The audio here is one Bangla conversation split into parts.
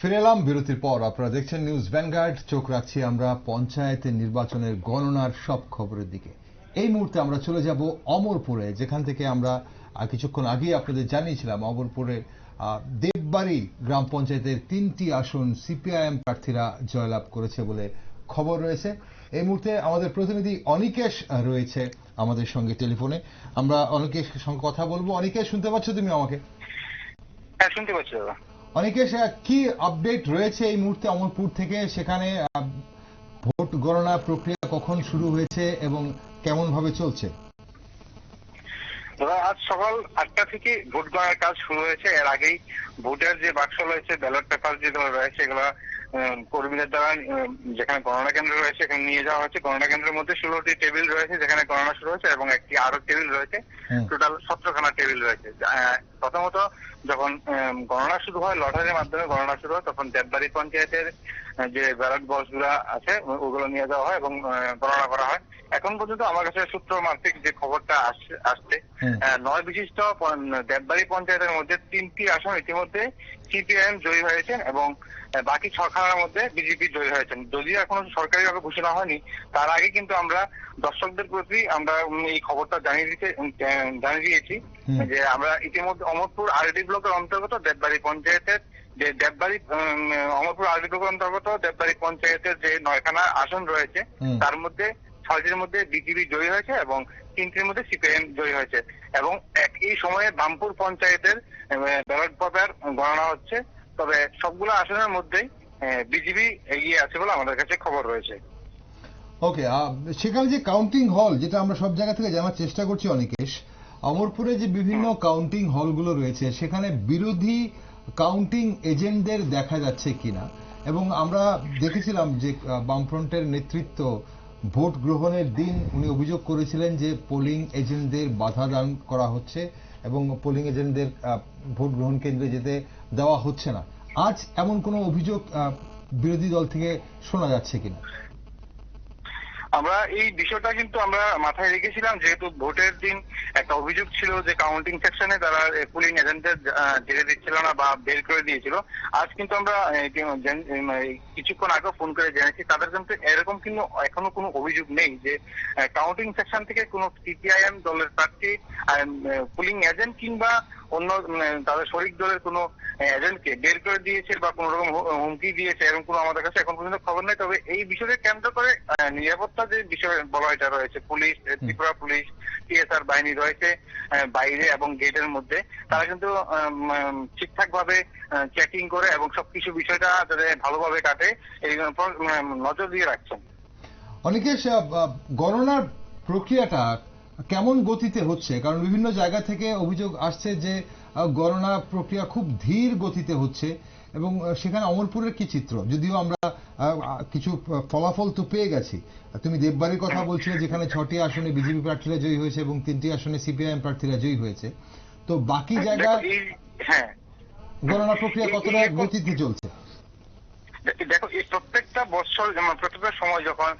ফিরে এলাম বিরতির পর। আপনারা দেখছেন নিউজ ভ্যানগার্ড। চোখ রাখছি আমরা পঞ্চায়েতের নির্বাচনের গণনার সব খবরের দিকে। এই মুহূর্তে আমরা চলে যাব অমরপুরে, যেখান থেকে আমরা কিছুক্ষণ আগেই আপনাদের জানিয়েছিলাম অমরপুরে দেববাড়ি গ্রাম পঞ্চায়েতের তিনটি আসন সিপিআইএম প্রার্থীরা জয়লাভ করেছে বলে খবর রয়েছে। এই মুহূর্তে আমাদের প্রতিনিধি অনিকেশ রয়েছে আমাদের সঙ্গে টেলিফোনে। আমরা অনিকেশের সঙ্গে কথা বলব। অনিকেশ, শুনতে পাচ্ছ তুমি আমাকে? হ্যাঁ শুনতে পাচ্ছি দাদা। অনিকেশ কি আপডেট রয়েছে এই মুহূর্তে অমরপুর থেকে? সেখানে ভোট গণনা প্রক্রিয়া কখন শুরু হয়েছে এবং কেমন ভাবে চলছে আজ সকাল আটটা থেকে ভোট গণনার কাজ শুরু হয়েছে। এর আগেই ভোটের যে বাক্স রয়েছে ব্যালট পেপার যেগুলো রয়েছে, এগুলো কর্মীদের দ্বারা যেখানে গণনা কেন্দ্র রয়েছে এখানে নিয়ে যাওয়া হচ্ছে। গণনা কেন্দ্রের মধ্যে ষোলোটি টেবিল রয়েছে যেখানে গণনা শুরু হয়েছে এবং একটি আরও টেবিল রয়েছে। টোটাল সতেরোখানা টেবিল রয়েছে। প্রথমত যখন গণনা শুরু হয় লটারির মাধ্যমে গণনা শুরু হয় তখন দেববাড়ি পঞ্চায়েতের যে ব্যালট বক্সগুলা আছে ওগুলো নিয়ে যাওয়া হয় এবং গণনা করা হয়। এখন পর্যন্ত আমার কাছে সূত্র মাফিক যে খবরটা আসছে- নয় বিশিষ্ট দেববাড়ি পঞ্চায়েতের মধ্যে তিনটি আসন ইতিমধ্যে সিপিআইএম জয়ী হয়েছেন এবং বাকি ছখানার মধ্যে বিজেপি জয়ী হয়েছেন। যদিও এখনও সরকারিভাবে ঘোষণা হয়নি তার আগে কিন্তু আমরা দর্শকদের প্রতি আমরা এই খবরটা জানিয়ে দিতে জানিয়ে দিয়েছি যে আমরা ইতিমধ্যে অমরপুর আরডি ব্লকের অন্তর্গত দেববাড়ি পঞ্চায়েতের যে দেববাড়ি অমরপুর আরডি ব্লকের অন্তর্গত দেববাড়ি পঞ্চায়েতের যে নয়খানা আসন রয়েছে তার মধ্যে ছয়টির মধ্যে বিজেপি জয়ী হয়েছে এবং তিনটির মধ্যে সিপিএম জয়ী হয়েছে। এবং এক- এই সময়ে বামপুর পঞ্চায়েতের ব্যালট পেপার গণনা হচ্ছে। তবে সবগুলো আসনের মধ্যেই বিজেপি এগিয়ে আছে বলে আমাদের কাছে খবর রয়েছে। ওকে সেখানে যে কাউন্টিং হল যেটা আমরা সব জায়গা থেকে জানার চেষ্টা করছি অনিকেশ, অমরপুরে যে বিভিন্ন কাউন্টিং হলগুলো রয়েছে, সেখানে বিরোধী কাউন্টিং এজেন্টদের দেখা যাচ্ছে কিনা? এবং আমরা দেখেছিলাম যে বামফ্রন্টের নেতৃত্ব ভোট গ্রহণের দিন উনি অভিযোগ করেছিলেন যে পোলিং এজেন্টদের বাধা দান করা হচ্ছে এবং পোলিং এজেন্টদের ভোট গ্রহণ কেন্দ্রে যেতে দেওয়া হচ্ছে না। আজ এমন কোনো অভিযোগ বিরোধী দল থেকে শোনা যাচ্ছে কিনা? আমরা এই বিষয়টা কিন্তু আমরা মাথায় রেখেছিলাম, যেহেতু ভোটের দিন একটা অভিযোগ ছিল যে কাউন্টিং সেকশনে তারা পুলিং এজেন্টদের জেলে দিচ্ছিল না বা বের করে দিয়েছিল। আজ কিন্তু আমরা কিছুক্ষণ আগে ফোন করে জেনেছি, তাদের কিন্তু এরকম কিন্তু এখনও কোনো অভিযোগ নেই যে কাউন্টিং সেকশন থেকে কোনো সিপিআইএম দলের প্রার্থী পুলিং এজেন্ট কিংবা অন্য উম, তাদের শরিক দলের কোনো এজেন্টকে বের করে দিয়েছে বা কোনো রকম হুমকি দিয়েছে এরকম কোনো আমাদের কাছে এখন পর্যন্ত খবর নেই। তবে এই বিষয়কে কেন্দ্র করে নিরাপত্তা যে বিষয় বলয়টা রয়েছে পুলিশ ত্রিপুরা পুলিশ টিএসআর বাহিনী রয়েছে বাইরে এবং গেটের মধ্যে। তারা কিন্তু ঠিকঠাক ভাবে চেকিং করে এবং সবকিছু বিষয়টা যাতে ভালোভাবে কাটে এই নজর দিয়ে রাখছেন। আহ, গণনার প্রক্রিয়াটা কেমন গতিতে হচ্ছে? কারণ বিভিন্ন জায়গা থেকে অভিযোগ আসছে যে গণনা প্রক্রিয়া খুব ধীর গতিতে হচ্ছে এবং সেখানে অমরপুরের কি চিত্র? যদিও আমরা কিছু ফলাফল তো পেয়ে গেছি। তুমি দেববাড়ির কথা বলছিলে যেখানে ছটি আসনে বিজেপি প্রার্থীরা জয়ী হয়েছে এবং তিনটি আসনে সিপিআইএম প্রার্থীরা জয়ী হয়েছে। তো বাকি জায়গায় দেখো, হ্যাঁ। গণনা প্রক্রিয়া কতটা গতিতে চলছে? দেখো এই প্রত্যেকটা বছর যেমন প্রত্যেকটা সময় যখন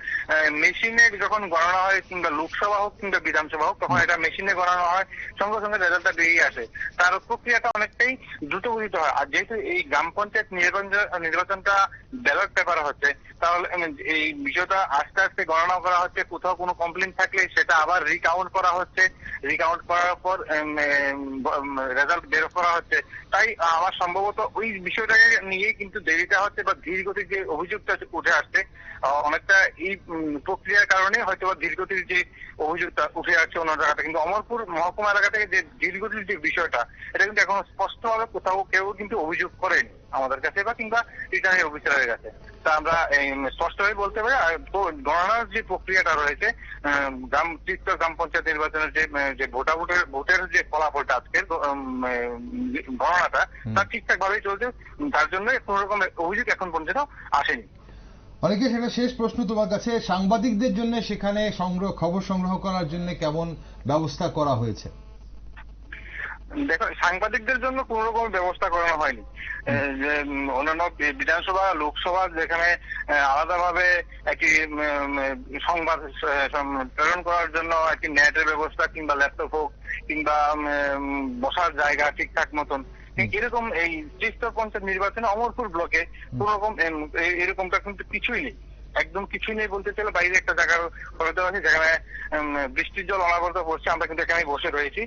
মেশিনে যখন গণনা হয় কিংবা লোকসভা হোক কিংবা বিধানসভা হোক তখন এটা মেশিনে গণনা হয় সঙ্গে সঙ্গে রেজাল্টটা বেরিয়ে আসে। তার প্রক্রিয়াটা অনেকটাই দ্রুত গতিতে হয়। আর যেহেতু এই গ্রাম পঞ্চায়েত নির্বাচন নির্বাচনটা ব্যালট পেপার হচ্ছে তাহলে এই বিষয়টা আস্তে আস্তে গণনা করা হচ্ছে কোথাও কোনো কমপ্লেন থাকলে সেটা আবার রিকাউন্ট করা হচ্ছে। রিকাউন্ট করার পর রেজাল্ট বের করা হচ্ছে। তাই আমার সম্ভবত ওই বিষয়টাকে নিয়েই কিন্তু দেরিটা হচ্ছে বা ধীর গতির যে অভিযোগটা উঠে আসছে অনেকটা এই প্রক্রিয়ার কারণে হয়তো ধীরগতির যে অভিযোগটা উঠে আসছে অন্য জায়গাতে। কিন্তু অমরপুর মহকুমা এলাকা থেকে যে ধীরগতির যে বিষয়টা, এটা কিন্তু এখনও স্পষ্টভাবে কোথাও কেউ কিন্তু অভিযোগ করেনি। আমাদের কাছে বা কিংবা রিটার্নিং অফিসারের কাছে। তা আমরা স্পষ্টভাবে বলতে পারি গণনার যে প্রক্রিয়াটা রয়েছে গ্রাম তৃতীয় গ্রাম পঞ্চায়েত নির্বাচনের যে আহ, যে ভোটা ভোটের ভোটের যে ফলাফলটা আজকের গণনাটা তা ঠিকঠাক ভাবেই চলছে। তার জন্য কোন রকম অভিযোগ এখন পর্যন্ত আসেনি। অনেকে সেটা শেষ প্রশ্ন তোমার কাছে সাংবাদিকদের জন্য সেখানে সংগ্রহ খবর সংগ্রহ করার জন্য কেমন ব্যবস্থা করা হয়েছে? দেখো সাংবাদিকদের জন্য কোন রকম ব্যবস্থা করানো হয়নি। যে, অন্যান্য বিধানসভা লোকসভা যেখানে আলাদাভাবে একটি সংবাদ প্রেরণ করার জন্য একটি নেটের ব্যবস্থা কিংবা ল্যাপটপ হোক কিংবা বসার জায়গা ঠিকঠাক মতন। এরকম এই ত্রিস্তর পঞ্চায়েত নির্বাচনে অমরপুর ব্লকে কোন রকম এরকমটা কিন্তু কিছুই নেই। একদম কিছুই নেই বলতে চাইলে বাইরে একটা জায়গার হয়তো আছে যেখানে বৃষ্টির জল অনাবরত পড়ছে। আমরা কিন্তু এখানে বসে রয়েছি।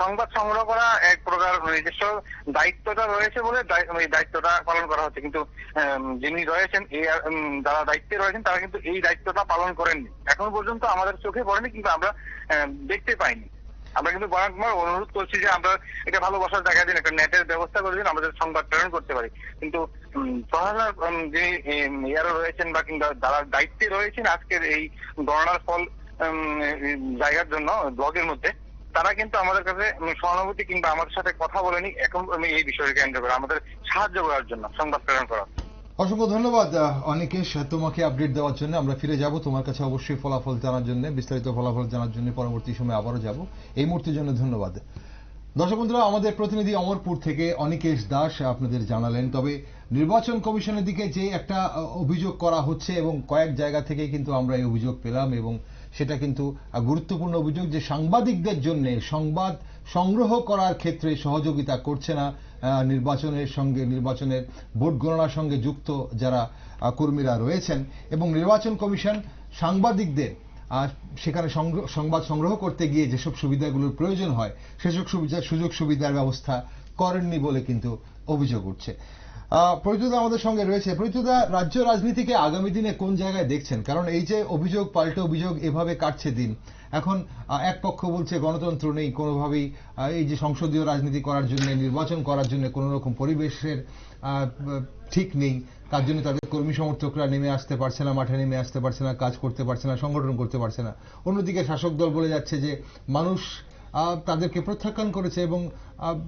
সংবাদ সংগ্রহ করা এক প্রকার নিজস্ব দায়িত্বটা রয়েছে বলে এই দায়িত্বটা পালন করা হচ্ছে। কিন্তু যিনি রয়েছেন এই যারা দায়িত্বে রয়েছেন তারা কিন্তু এই দায়িত্বটা পালন করেননি। এখন পর্যন্ত আমাদের চোখে পড়েনি কিন্তু আমরা দেখতে পাইনি। আমরা কিন্তু বারংবার অনুরোধ করছি যে আমরা এটা ভালোবাসার জায়গা দিন একটা নেটের ব্যবস্থা করে দিন আমাদের সংবাদ প্রেরণ করতে পারি। কিন্তু প্রশাসনের যিনি উম, ইয়ারা রয়েছেন বা কিংবা যারা দায়িত্বে রয়েছেন আজকের এই গণনার ফল জায়গার জন্য ব্লগের মধ্যে তারা কিন্তু আমাদের কাছে সহানুভূতি কিংবা আমাদের সাথে কথা বলেনি এখন আমি এই বিষয়কে কেন্দ্র করে আমাদের সাহায্য করার জন্য সংবাদ প্রেরণ করা অসংখ্য ধন্যবাদ অনিকেশ, তোমাকে আপডেট দেওয়ার জন্য। আমরা ফিরে যাব তোমার কাছে অবশ্যই ফলাফল জানার জন্য, বিস্তারিত ফলাফল জানার জন্য পরবর্তী সময় আবারও যাব। এই মুহূর্তের জন্য ধন্যবাদ। দর্শক বন্ধুরা, আমাদের প্রতিনিধি অমরপুর থেকে অনিকেশ দাস আপনাদের জানালেন, তবে নির্বাচন কমিশনের দিকে যে একটা অভিযোগ করা হচ্ছে এবং কয়েক জায়গা থেকে কিন্তু আমরা এই অভিযোগ পেলাম এবং সেটা কিন্তু গুরুত্বপূর্ণ অভিযোগ যে সাংবাদিকদের জন্য সংবাদ সংগ্রহ করার ক্ষেত্রে সহযোগিতা করছে না। নির্বাচনের সঙ্গে, নির্বাচনের ভোট গণনার সঙ্গে যুক্ত যারা কর্মীরা রয়েছেন এবং নির্বাচন কমিশন সাংবাদিকদের সেখানে সংবাদ সংগ্রহ করতে গিয়ে যেসব সুবিধাগুলোর প্রয়োজন হয়, সেসব সুবিধা, সুযোগ সুবিধার ব্যবস্থা করেননি বলে কিন্তু অভিযোগ উঠছে। প্রদ্যুৎ আমাদের সঙ্গে রয়েছে। প্রদ্যুৎদা রাজ্য রাজনীতিকে আগামী দিনে কোন জায়গায় দেখছেন? কারণ এই যে অভিযোগ, পাল্টে অভিযোগ, এভাবে কাটছে দিন। এখন এক পক্ষ বলছে গণতন্ত্র নেই, কোনোভাবেই এই যে সংসদীয় রাজনীতি করার জন্য, নির্বাচন করার জন্য কোনো রকম পরিবেশের ঠিক নেই। তার জন্য তাদের কর্মী সমর্থকরা নেমে আসতে পারছে না, মাঠে নেমে আসতে পারছে না, কাজ করতে পারছে না, সংগঠন করতে পারছে না। অন্যদিকে শাসক দল বলে যাচ্ছে যে, মানুষ তাদেরকে প্রত্যাখ্যান করেছে এবং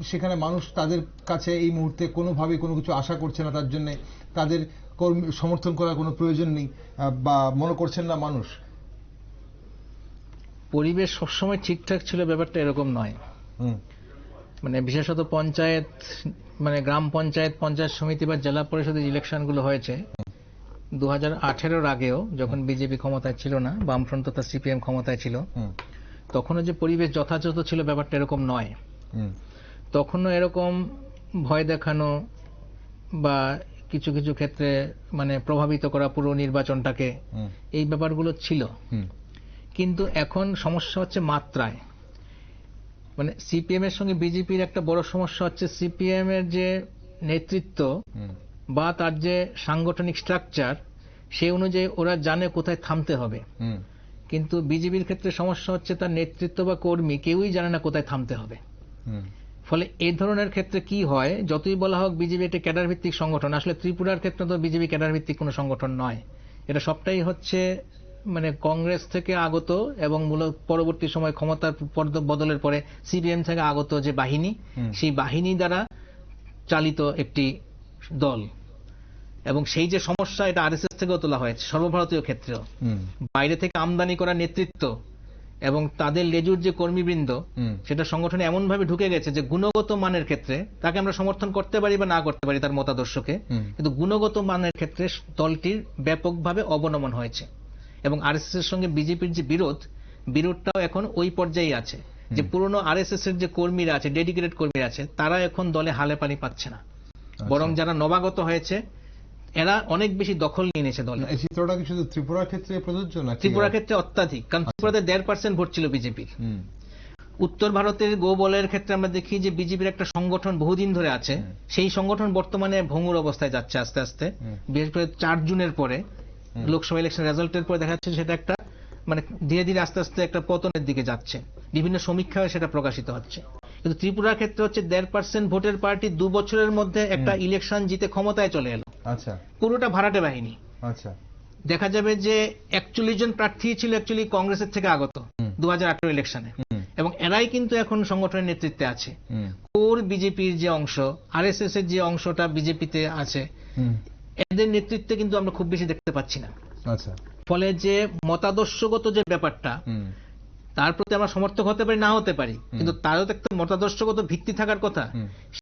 সেখানে মানুষ তাদের কাছে এই মুহূর্তে কোনোভাবে কোনো কিছু আশা করছে না তার জন্য তাদের কর্মী সমর্থন করার কোনো প্রয়োজন নেই বা মনে করছেন না মানুষ। পরিবেশ সবসময় ঠিকঠাক ছিল ব্যাপারটা এরকম নয়। মানে বিশেষত পঞ্চায়েত মানে গ্রাম পঞ্চায়েত পঞ্চায়েত সমিতি বা জেলা পরিষদের ইলেকশনগুলো হয়েছে। দু হাজার আঠেরোর আগেও যখন বিজেপি ক্ষমতায় ছিল না বামফ্রন্ট তথা সিপিএম ক্ষমতায় ছিল তখনও যে পরিবেশ যথাযথ ছিল ব্যাপারটা এরকম নয়। তখনও এরকম ভয় দেখানো বা কিছু কিছু ক্ষেত্রে মানে প্রভাবিত করা পুরো নির্বাচনটাকে এই ব্যাপারগুলো ছিল। হুম। কিন্তু এখন সমস্যা হচ্ছে মাত্রায়। মানে সিপিএম এর সঙ্গে বিজেপির একটা বড় সমস্যা হচ্ছে সিপিএম এর যে নেতৃত্ব বা তার যে সাংগঠনিক স্ট্রাকচার সেই অনুযায়ী ওরা জানে কোথায় থামতে হবে। কিন্তু বিজেপির ক্ষেত্রে সমস্যা হচ্ছে তার নেতৃত্ব বা কর্মী কেউই জানে না কোথায় থামতে হবে। ফলে এই ধরনের ক্ষেত্রে কি হয় যতই বলা হোক বিজেপি একটা ক্যাডার ভিত্তিক সংগঠন আসলে ত্রিপুরার ক্ষেত্রে তো বিজেপি ক্যাডার ভিত্তিক কোনো সংগঠন নয়। এটা সবটাই হচ্ছে মানে কংগ্রেস থেকে আগত এবং মূলত পরবর্তী সময় ক্ষমতার বদলের পরে সিপিএম থেকে আগত যে বাহিনী সেই বাহিনী দ্বারা চালিত একটি দল। এবং সেই যে সমস্যা এটা আরএসএস থেকেও তোলা হয়েছে সর্বভারতীয় ক্ষেত্রেও। বাইরে থেকে আমদানি করা নেতৃত্ব এবং তাদের লেজুর যে কর্মীবৃন্দ সেটা সংগঠনে এমন ভাবে ঢুকে গেছে যে গুণগত মানের ক্ষেত্রে তাকে আমরা সমর্থন করতে পারি বা না করতে পারি তার মতাদর্শকে কিন্তু গুণগত মানের ক্ষেত্রে দলটির ব্যাপকভাবে অবনমন হয়েছে। এবং আরএসএস এর সঙ্গে বিজেপির যে বিরোধ বিরোধটাও এখন ওই পর্যায়ে আছে। যে পুরনো আরএসএস এর যে কর্মীরা আছে ডেডিকেটেড কর্মীরা আছে তারা এখন দলে হালে পানি পাচ্ছে না। বরং যারা নবাগত হয়েছে এরা অনেক বেশি দখল নিয়ে নিয়েছে দলে। এই চিত্রটা কি শুধু ত্রিপুরার ক্ষেত্রে প্রযোজ্য না ত্রিপুরার ক্ষেত্রে অত্যাধিক কারণ ত্রিপুরাতে দেড় পার্সেন্ট ভোট ছিল বিজেপির উত্তর ভারতের গোবলের ক্ষেত্রে আমরা দেখি যে বিজেপির একটা সংগঠন বহুদিন ধরে আছে। সেই সংগঠন বর্তমানে ভঙ্গুর অবস্থায় যাচ্ছে আস্তে আস্তে। বিশেষ করে চার জুনের পরে লোকসভা ইলেকশন রেজাল্টের পরে দেখা যাচ্ছে সেটা একটা মানে ধীরে ধীরে আস্তে আস্তে একটা পতনের দিকে যাচ্ছে। বিভিন্ন সমীক্ষায় সেটা প্রকাশিত হচ্ছে। কিন্তু ত্রিপুরার ক্ষেত্রে হচ্ছে দেড় পার্সেন্ট ভোটের পার্টি দু বছরের মধ্যে একটা ইলেকশন জিতে ক্ষমতায় চলে এলো। আচ্ছা। পুরোটা ভাড়াটে বাহিনী। আচ্ছা। দেখা যাবে যে একচল্লিশ জন প্রার্থী ছিল অ্যাকচুয়ালি কংগ্রেসের থেকে আগত দু হাজার আঠারো ইলেকশনে এবং এরাই কিন্তু এখন সংগঠনের নেতৃত্বে আছে। কোর বিজেপির যে অংশ আরএসএস এর যে অংশটা বিজেপিতে আছে এদের নেতৃত্বে কিন্তু আমরা খুব বেশি দেখতে পাচ্ছি না। আচ্ছা। ফলে যে মতাদর্শগত যে ব্যাপারটা তার প্রতি আমরা সমর্থক হতে পারি না হতে পারি কিন্তু তারও তো একটা মতাদর্শগত ভিত্তি থাকার কথা।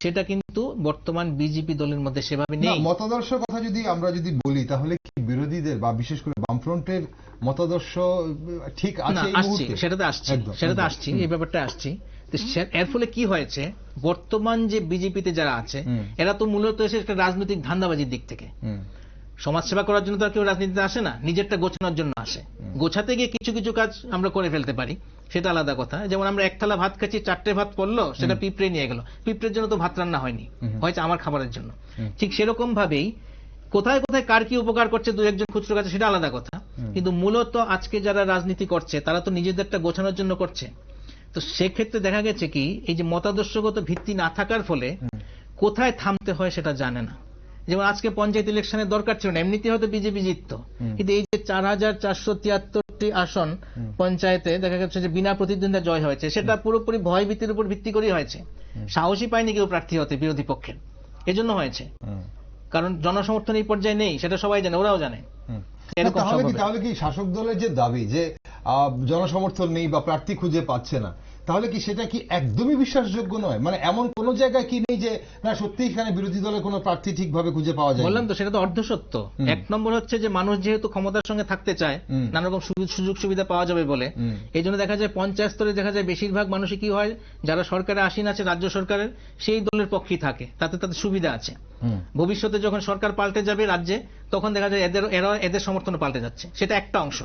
সেটা কিন্তু বর্তমান বিজেপি দলের মধ্যে সেভাবে নেই। মতাদর্শ কথা যদি আমরা যদি বলি তাহলে কি বিরোধীদের বা বিশেষ করে বামফ্রন্টের মতাদর্শ ঠিক আছে সেটাতে আসছি সেটাতে আসছি এই ব্যাপারটা আসছি। এর ফলে কি হয়েছে বর্তমান যে বিজেপিতে যারা আছে এরা তো মূলত এসে একটা রাজনৈতিক ধান্দাবাজির দিক থেকে। হুম, সমাজ সেবা করার জন্য তো আর কেউ রাজনীতিতে আসে না নিজেরটা গোছানোর জন্য আসে। গোছাতে গিয়ে কিছু কিছু কাজ আমরা করে ফেলতে পারি সেটা আলাদা কথা। যেমন আমরা এক থালা ভাত খাচ্ছি চারটে ভাত পড়ল সেটা পিঁপড়ে নিয়ে গেল। পিঁপড়ের জন্য তো ভাত রান্না হয়নি। হয়েছে আমার খাবারের জন্য। ঠিক সেরকম ভাবেই কোথায় কোথায় কার কি উপকার করছে দু একজন খুচরো কাছে সেটা আলাদা কথা। কিন্তু মূলত আজকে যারা রাজনীতি করছে তারা তো নিজেদেরটা গোছানোর জন্য করছে। তো সেক্ষেত্রে দেখা গেছে কি এই যে মতাদর্শগত ভিত্তি না থাকার ফলে কোথায় থামতে হয় সেটা জানে না। যেমন আজকে পঞ্চায়েত ইলেকশনের দরকার ছিল না এমনিতে হয়তো বিজেপি জিততো। কিন্তু এই যে চার হাজার চারশো তিয়াত্তরটি আসন পঞ্চায়েতে দেখা যাচ্ছে যে বিনা প্রতিদ্বন্দ্বিতা জয় হয়েছে সেটা পুরোপুরি ভয় ভীতির উপর ভিত্তি করেই হয়েছে। সাহসী পায়নি কেউ প্রার্থী হতে বিরোধী পক্ষের। এজন্য হয়েছে। কারণ জনসমর্থন এই পর্যায়ে নেই সেটা সবাই জানে ওরাও জানে। তাহলে কি তাহলে কি শাসক দলের যে দাবি যে জনসমর্থন নেই বা প্রার্থী খুঁজে পাচ্ছে না তাহলে কি সেটা কি একদমই বিশ্বাসযোগ্য নয়? মানে এমন কোন জায়গায় কি নেই যে না সত্যি এখানে বিরোধী দলের কোনো প্রার্থী ঠিকভাবে খুঁজে পাওয়া যায় বললাম তো সেটা তো অর্ধসত্য। এক নম্বর হচ্ছে যে মানুষ যেহেতু ক্ষমতার সঙ্গে থাকতে চায় নানা রকম সুযোগ সুবিধা পাওয়া যাবে বলে। এই জন্য দেখা যায় পঞ্চায়েত স্তরে দেখা যায় বেশিরভাগ মানুষই কি হয় যারা সরকারে আসীন আছে রাজ্য সরকারের সেই দলের পক্ষেই থাকে। তাতে তাদের সুবিধা আছে। ভবিষ্যতে যখন সরকার পাল্টে যাবে রাজ্যে তখন দেখা যায় এদের এরা এদের সমর্থন পাল্টে যাচ্ছে। সেটা একটা অংশ।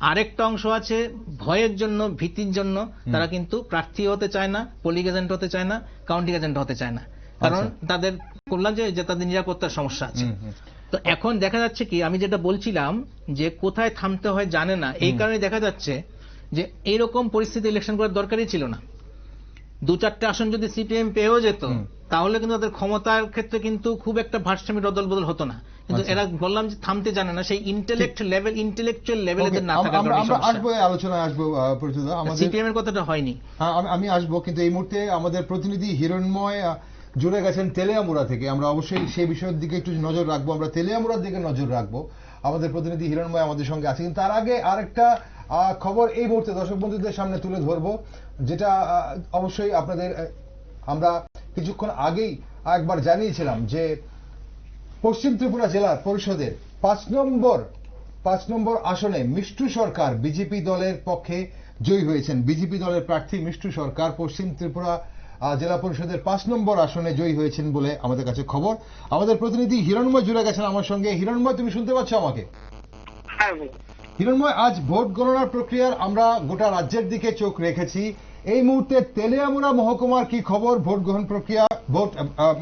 আরেকটা অংশ আছে ভয়ের জন্য ভীতির জন্য। তারা কিন্তু প্রার্থী হতে চায় না পোলিং এজেন্ট হতে চায় না কাউন্টিং এজেন্ট হতে চায় না। কারণ আচ্ছা। তাদের বললাম যে তাদের নিরাপত্তার সমস্যা আছে। তো এখন দেখা যাচ্ছে কি আমি যেটা বলছিলাম যে কোথায় থামতে হয় জানে না এই কারণে দেখা যাচ্ছে যে এইরকম পরিস্থিতি ইলেকশন করার দরকারই ছিল না। দু চারটে আসন যদি সিপিএম পেয়েও যেত তাহলে কিন্তু তাদের ক্ষমতার ক্ষেত্রে কিন্তু খুব একটা ভারসাম্য রদল বদল হতো না। কিন্তু আচ্ছা। এরা বললাম যে থামতে জানে না সেই ইন্টেলেক্ট লেভেল ইন্টেলেকচুয়াল লেভেল এদের না থাকার আমরা কারণে আমরা আসব আলোচনায় আসব পরিচিতা। আমাদের সিপিএম এর কথাটা হয়নি। হ্যাঁ আমি- আসব কিন্তু এই মুহূর্তে আমাদের প্রতিনিধি হিরণময় জুড়ে গেছেন থেকে। আমরা অবশ্যই সেই বিষয়ের দিকে একটু নজর রাখব। আমরা দিকে নজর রাখব। আমাদের প্রতিনিধি হিরণময় আমাদের সঙ্গে আছে কিন্তু তার আগে আরেকটা আহ, খবর এই মুহূর্তে দর্শক বন্ধুদের সামনে তুলে ধরবো যেটা অবশ্যই আপনাদের আমরা কিছুক্ষণ আগেই একবার জানিয়েছিলাম যে পশ্চিম ত্রিপুরা জেলার পরিষদের পাঁচ নম্বর পাঁচ নম্বর আসনে মিষ্টু সরকার বিজেপি দলের পক্ষে জয়ী হয়েছেন। বিজেপি দলের প্রার্থী মিষ্টু সরকার পশ্চিম ত্রিপুরা জেলা পরিষদের পাঁচ নম্বর আসনে জয়ী হয়েছেন বলে আমাদের কাছে খবর। আমাদের প্রতিনিধি হিরণময় জুড়ে গেছেন আমার সঙ্গে। হিরণময় তুমি শুনতে পাচ্ছ আমাকে? হ্যাঁ হিরণময় আজ ভোট গণনার প্রক্রিয়ার আমরা গোটা রাজ্যের দিকে চোখ রেখেছি। এই মুহূর্তে তেলিয়ামুড়া মহকুমার কি খবর? ভোট গ্রহণ প্রক্রিয়া ভোট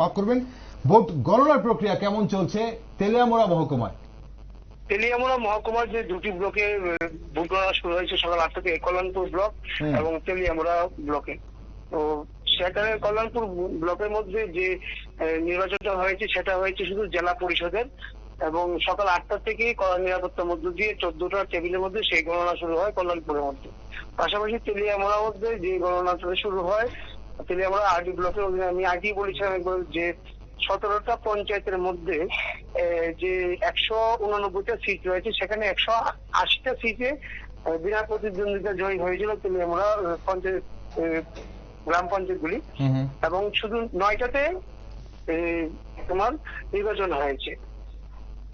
মাফ করবেন ভোট গণনার প্রক্রিয়া কেমন চলছে? তেলিয়ামুড়া মহকুমায়। তেলিয়ামুড়া মহকুমার যে দুটি ব্লকে ভোট গণনা শুরু হয়েছে সকাল আটটা থেকে কল্যাণপুর ব্লক এবং তেলিয়ামুড়া ব্লকে। তো সেখানে কল্যাণপুর ব্লকের মধ্যে যে নির্বাচনটা হয়েছে সেটা হয়েছে শুধু জেলা পরিষদের এবং সকাল আটটা থেকে কড়া নিরাপত্তার মধ্য দিয়ে চোদ্দটা টেবিলের মধ্যে সেই গণনা শুরু হয় কল্যাণপুরের মধ্যে। পাশাপাশি তেলিয়ামুড়ার মধ্যে যে গণনাটা শুরু হয় তেলিয়ামুড়া আরডি ব্লকের অধীনে আমি আগেই বলেছিলাম একবার যে সতেরোটা পঞ্চায়েতের মধ্যে যে একশো উনানব্বইটা সিট রয়েছে সেখানে একশো আশিটা সিটে বিনা প্রতিদ্বন্দ্বিতা জয়ী হয়েছিল তেলিয়ামুড়া আহ, পঞ্চায়েত গ্রাম পঞ্চায়েতগুলি। এবং শুধু নয়টাতে তোমার নির্বাচন হয়েছে।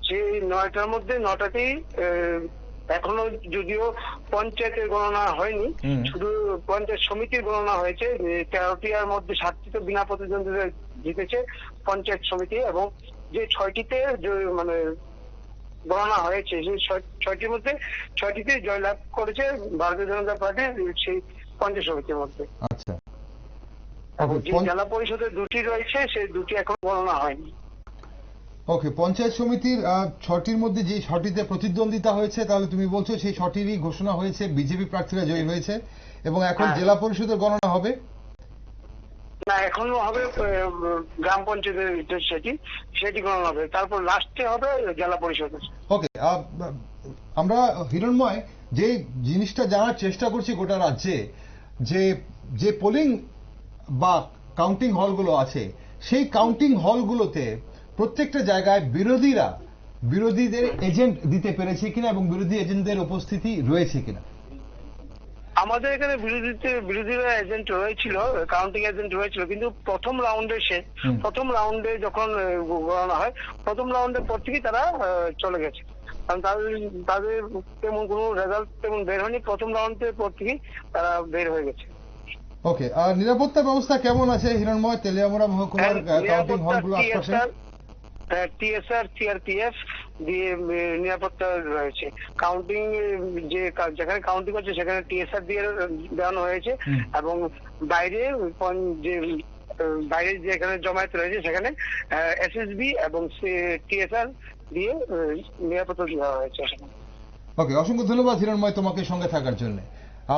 সেই নয়টার মধ্যে নটাতেই এখনও যদিও পঞ্চায়েতের গণনা হয়নি শুধু পঞ্চায়েত সমিতির গণনা হয়েছে যে তেরোটির মধ্যে সাতটি তো বিনা প্রতিদ্বন্দ্বিতা জিতেছে পঞ্চায়েত সমিতি এবং যে ছয়টিতে মানে গণনা হয়েছে সেই ছয়- ছয়টির মধ্যে ছয়টিতে জয়লাভ করেছে ভারতীয় জনতা পার্টি সেই পঞ্চায়েত সমিতির মধ্যে। আচ্ছা। যে জেলা পরিষদের দুটি রয়েছে সেই দুটি এখন গণনা হয়নি। ওকে পঞ্চায়েত সমিতির ছটির মধ্যে যে ছটিতে প্রতিদ্বন্দ্বিতা হয়েছে তাহলে তুমি বলছো সেই ছটিরই ঘোষণা হয়েছে বিজেপি প্রার্থীরা জয়ী হয়েছে এবং এখন হ্যাঁ। জেলা পরিষদের গণনা হবে? না এখনও হবে গ্রাম পঞ্চায়েতের সেটি সেটি গণনা হবে। তারপর লাস্টে হবে জেলা পরিষদের। ওকে আমরা হিরণময় যে জিনিসটা জানার চেষ্টা করছি গোটা রাজ্যে যে যে পোলিং বা কাউন্টিং হলগুলো আছে সেই কাউন্টিং হলগুলোতে প্রত্যেকটা জায়গায় বিরোধীরা বিরোধীদের এজেন্ট দিতে পেরেছে কিনা এবং বিরোধী এজেন্টদের উপস্থিতি রয়েছে কিনা? আমাদের এখানে বিরোধীতে বিরোধীরা এজেন্ট রয়েছিল কাউন্টিং এজেন্ট হয়েছিল কিন্তু প্রথম রাউন্ডে সে প্রথম রাউন্ডে যখন গণনা হয় প্রথম রাউন্ডের পর থেকেই তারা চলে গেছে। কারণ তাদের তাদের তেমন কোনো রেজাল্ট তেমন বের হয়নি প্রথম রাউন্ডের পর থেকেই তারা বের হয়ে গেছে। ওকে আর নিরাপত্তা ব্যবস্থা কেমন আছে? হিরণময় তেলিয়ামুড়া মহকুমার কাউন্টিং হলগুলো আশপাশে? টিএসআর সিআরপিএফ দিয়ে নিরাপত্তা রয়েছে। কাউন্টিং যে যেখানে কাউন্টিং হচ্ছে সেখানে টিএসআর দিয়ে দেওয়ানো হয়েছে। এবং বাইরে যে বাইরে যেখানে জমায়েত রয়েছে সেখানে এসএসবি এবং টিএসআর দিয়ে নিরাপত্তা দেওয়া হয়েছে ওকে অসংখ্য ধন্যবাদ হিরণময় তোমাকে সঙ্গে থাকার জন্য।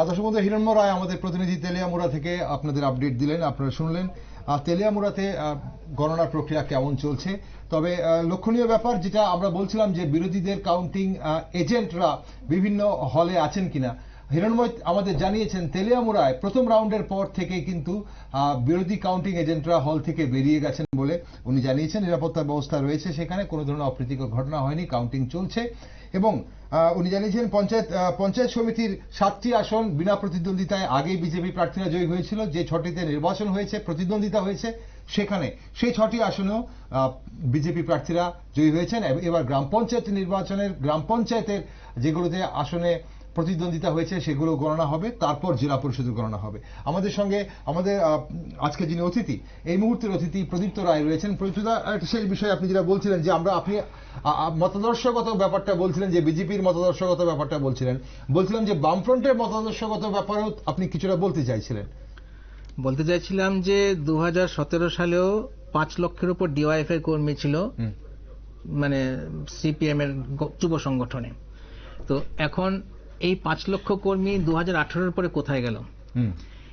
দর্শক বন্ধু হিরণময় রায় আমাদের প্রতিনিধি তেলিয়ামুড়া থেকে আপনাদের আপডেট দিলেন আপনারা শুনলেন। তেলিয়ামুড়াতে আহ, গণনার প্রক্রিয়া কেমন চলছে? তবে লক্ষণীয় ব্যাপার যেটা আমরা বলছিলাম যে বিরোধীদের কাউন্টিং এজেন্টরা বিভিন্ন হলে আছেন কিনা। হিরণময় আমাদের জানিয়েছেন তেলিয়ামুড়ায় প্রথম রাউন্ডের পর থেকে কিন্তু বিরোধী কাউন্টিং এজেন্টরা হল থেকে বেরিয়ে গেছেন বলে উনি জানিয়েছেন। নিরাপত্তা ব্যবস্থা রয়েছে সেখানে কোনো ধরনের অপ্রীতিকর ঘটনা হয়নি কাউন্টিং চলছে। এবং উনি জানিয়েছেন পঞ্চায়েত পঞ্চায়েত সমিতির সাতটি আসন বিনা প্রতিদ্বন্দ্বিতায় আগেই বিজেপি প্রার্থীরা জয়ী হয়েছিল। যে ছটিতে নির্বাচন হয়েছে, প্রতিদ্বন্দ্বিতা হয়েছে, সেখানে সেই ছটি আসনেও বিজেপি প্রার্থীরা জয়ী হয়েছেন। এব- এবার গ্রাম পঞ্চায়েত নির্বাচনের, গ্রাম পঞ্চায়েতের যেগুলোতে আসনে প্রতিদ্বন্দ্বিতা হয়েছে সেগুলো গণনা হবে তারপর জেলা পরিষদের গণনা হবে। আমাদের সঙ্গে আমাদের আজকে যিনি অতিথি এই মুহূর্তের অতিথি প্রদীপ্ত রায় রয়েছেন। প্রদীপ্তদা একটা শেষ বিষয়ে আপনি যেটা বলছিলেন যে আমরা আপনি মতাদর্শগত ব্যাপারটা বলছিলেন যে বিজেপির মতাদর্শগত ব্যাপারটা বলছিলেন। বলছিলাম যে বামফ্রন্টের মতাদর্শগত ব্যাপারেও আপনি কিছুটা বলতে চাইছিলেন। বলতে চাইছিলাম যে দু হাজার সতেরো সালেও পাঁচ লক্ষের উপর ডিওয়াইএফ এর কর্মী ছিল মানে সিপিএম এর যুব সংগঠনে। তো এখন এই পাঁচ লক্ষ কর্মী দু হাজার পরে কোথায় গেল?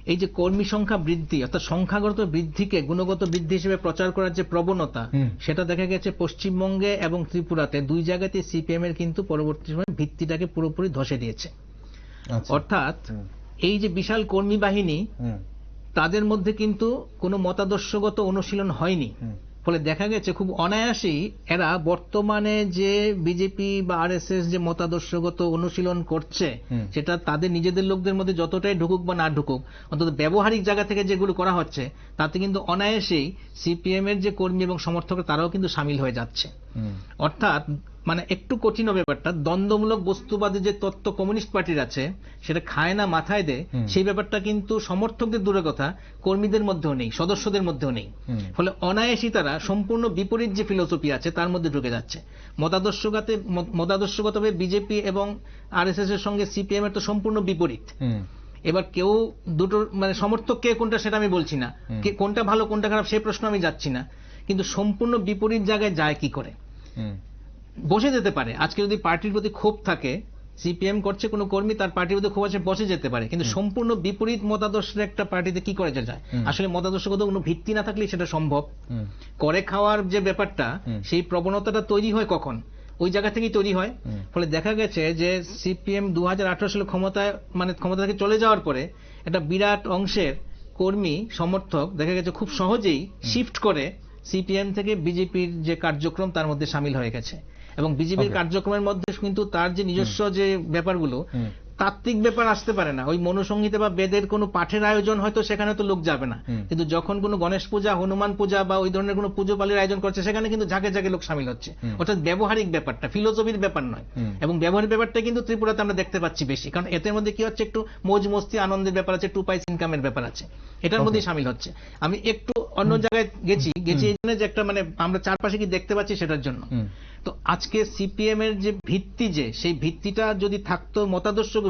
এই যে কর্মী সংখ্যা বৃদ্ধি অর্থাৎ সংখ্যাগত বৃদ্ধিকে গুণগত বৃদ্ধি হিসেবে প্রচার করার যে প্রবণতা সেটা দেখা গেছে পশ্চিমবঙ্গে এবং ত্রিপুরাতে। দুই জায়গাতে সিপিএম এর কিন্তু পরবর্তী সময় ভিত্তিটাকে পুরোপুরি ধসে দিয়েছে। আচ্ছা। অর্থাৎ এই যে বিশাল কর্মী বাহিনী তাদের মধ্যে কিন্তু কোনো মতাদর্শগত অনুশীলন হয়নি। ফলে দেখা গেছে খুব অনায়াসেই এরা বর্তমানে যে বিজেপি বা আর যে মতাদর্শগত অনুশীলন করছে সেটা তাদের নিজেদের লোকদের মধ্যে যতটাই ঢুকুক বা না ঢুকুক অন্তত ব্যবহারিক জায়গা থেকে যেগুলো করা হচ্ছে তাতে কিন্তু অনায়াসেই সিপিএম এর যে কর্মী এবং সমর্থকরা তারাও কিন্তু সামিল হয়ে যাচ্ছে। অর্থাৎ মানে একটু কঠিন ব্যাপারটা। দ্বন্দ্বমূলক বস্তুবাদী যে তত্ত্ব কমিউনিস্ট পার্টির আছে সেটা খায় না মাথায় দেয় সেই ব্যাপারটা কিন্তু সমর্থকদের দূরে কথা কর্মীদের মধ্যেও নেই সদস্যদের মধ্যেও নেই। ফলে অনায়াসী তারা সম্পূর্ণ বিপরীত যে ফিলোসফি আছে তার মধ্যে ঢুকে যাচ্ছে। মতাদর্শগতে মতাদর্শগতভাবে বিজেপি এবং আরএসএস এর সঙ্গে সিপিএম এর তো সম্পূর্ণ বিপরীত। এবার কেউ দুটো মানে সমর্থক কে কোনটা সেটা আমি বলছি না। কে কোনটা ভালো কোনটা খারাপ সেই প্রশ্ন আমি যাচ্ছি না। কিন্তু সম্পূর্ণ বিপরীত জায়গায় যায় কি করে? বসে যেতে পারে। আজকে যদি পার্টির প্রতি ক্ষোভ থাকে সিপিএম করছে কোনো কর্মী তার পার্টির প্রতি ক্ষোভ আছে বসে যেতে পারে। কিন্তু সম্পূর্ণ বিপরীত মতাদর্শের একটা পার্টিতে কি করে যায়। আসলে মতাদর্শগত কোনো ভিত্তি না থাকলে সেটা সম্ভব। করে খাওয়ার যে ব্যাপারটা সেই প্রবণতাটা তৈরি হয় কখন? ওই জায়গা থেকেই তৈরি হয়। ফলে দেখা গেছে যে সিপিএম দু হাজার আঠারো সালে ক্ষমতায় মানে ক্ষমতা থেকে চলে যাওয়ার পরে একটা বিরাট অংশের কর্মী সমর্থক দেখা গেছে খুব সহজেই শিফট করে সিপিএম থেকে বিজেপির যে কার্যক্রম তার মধ্যে সামিল হয়ে গেছে। এবং বিজেপির কার্যক্রমের মধ্যে কিন্তু তার যে নিজস্ব যে ব্যাপারগুলো। তাত্ত্বিক ব্যাপার আসতে পারে না। ওই মনুসংহিতা বা বেদের কোনো পাঠের আয়োজন হয়তো সেখানে তো লোক যাবে না। কিন্তু যখন কোনো গণেশ পূজা হনুমান পূজা বা ওই ধরনের কোনো পুজো পালির আয়োজন করছে সেখানে কিন্তু ঝাঁকে ঝাঁকে লোক সামিল হচ্ছে। অর্থাৎ ব্যবহারিক ব্যাপারটা ফিলোসফির ব্যাপার নয়। এবং ব্যবহারিক ব্যাপারটা কিন্তু ত্রিপুরাতে আমরা দেখতে পাচ্ছি বেশি। কারণ এদের মধ্যে কি হচ্ছে একটু মৌজ মস্তি আনন্দের ব্যাপার আছে টু পাইস ইনকামের ব্যাপার আছে। এটার Okay. মধ্যে সামিল হচ্ছে। আমি একটু অন্য জায়গায় গেছি। গেছি এই জন্য যে একটা মানে আমরা চারপাশে কি দেখতে পাচ্ছি সেটার জন্য। তো আজকে সিপিএম এর যে ভিত্তি যে সেই ভিত্তিটা যদি থাকতো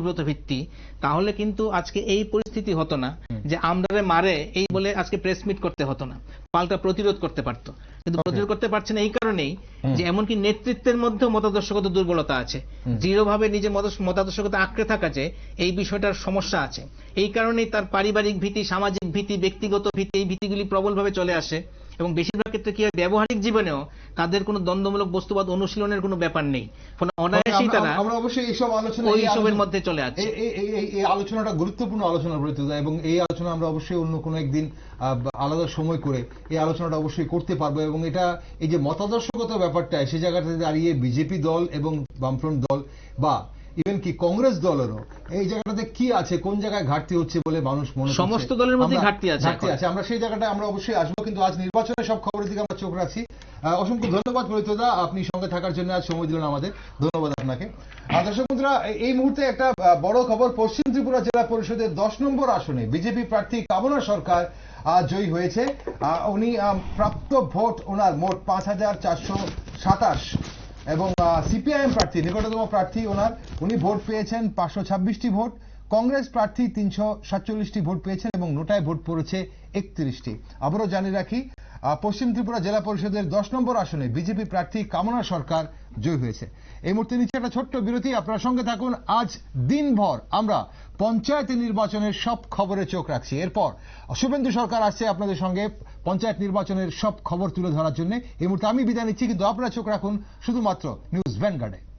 মতাদর্শগত ভিত্তি তাহলে কিন্তু আজকে এই পরিস্থিতি হতো না যে আমরারে মারে এই বলে আজকে প্রেস মিট করতে হতো না। পাল্টা প্রতিরোধ করতে পারতো। কিন্তু প্রতিরোধ করতে পারছে না এই কারণেই যে এমনকি নেতৃত্বের মধ্যেও মতাদর্শগত দুর্বলতা আছে। দৃঢ়ভাবে নিজের মত- মতাদর্শগত আঁকড়ে থাকা যে এই বিষয়টার সমস্যা আছে। এই কারণেই তার পারিবারিক ভীতি সামাজিক ভীতি ব্যক্তিগত ভীতি এই ভীতিগুলি প্রবলভাবে চলে আসে। এবং বেশিরভাগ ক্ষেত্রে কি হয় ব্যবহারিক জীবনেও তাদের কোনো দ্বন্দ্বমূলক বস্তুবাদ অনুশীলনের কোনো ব্যাপার নেই। অনায়াসেই তারা আমরা অবশ্যই এইসব আলোচনা ওই সবের মধ্যে চলে যাচ্ছে এই- আলোচনাটা গুরুত্বপূর্ণ আলোচনা প্রতিযোগিতা এবং এই আলোচনা আমরা অবশ্যই অন্য কোনো একদিন আহ, আলাদা সময় করে এই আলোচনাটা অবশ্যই করতে পারব এবং এটা এই যে মতাদর্শগত ব্যাপারটা সে জায়গাটাতে দাঁড়িয়ে বিজেপি দল এবং বামফ্রন্ট দল বা ইভেন কি কংগ্রেস দলেরও এই জায়গাটাতে কি আছে কোন জায়গায় ঘাটতি হচ্ছে বলে মানুষ মনে? সমস্ত দলের আমরা- ঘাটতি আছে ঘাটতি আছে আমরা সেই জায়গাটায় আমরা অবশ্যই আসব কিন্তু আজ নির্বাচনের সব খবরের দিকে আমরা চোখ রাখছি। অসংখ্য ধন্যবাদ পরিতদা আপনি সঙ্গে থাকার জন্য আজ সময় দিলেন আমাদের। ধন্যবাদ আপনাকে। আর দর্শক বন্ধুরা এই- মুহূর্তে একটা বড় খবর পশ্চিম ত্রিপুরা জেলা পরিষদের দশ নম্বর আসনে বিজেপি প্রার্থী কামনা সরকার আহ, জয়ী হয়েছে। উনি প্রাপ্ত ভোট ওনার মোট পাঁচ হাজার চারশো সাতাশ। এবং সিপিআইএম প্রার্থী, নিকটতম প্রার্থী ওনার, উনি ভোট পেয়েছেন পাঁচশো ছাব্বিশটি ভোট, কংগ্রেস প্রার্থী তিনশো সাতচল্লিশটি ভোট পেয়েছেন এবং নোটায় ভোট পড়েছে একত্রিশটি। আবারও জানিয়ে রাখি পশ্চিম ত্রিপুরা জেলা পরিষদের দশ নম্বর আসনে বিজেপি প্রার্থী কামনা সরকার জয়ী হয়েছে। এই মুহূর্তে নিচে একটা ছোট্ট বিরতি, আপনার সঙ্গে থাকুন। আজ দিনভর আমরা পঞ্চায়েত নির্বাচনের সব খবরে চোখ রাখছি। এরপর শুভেন্দু সরকার আসছে আপনাদের সঙ্গে। পঞ্চায়েত নির্বাচনের সব খবর তুলে ধরার জন্য। এই মুহূর্তে আমি বিদায় নিচ্ছি, কিন্তু আপনারা চোখ রাখুন শুধুমাত্র নিউজ ভ্যানগার্ডে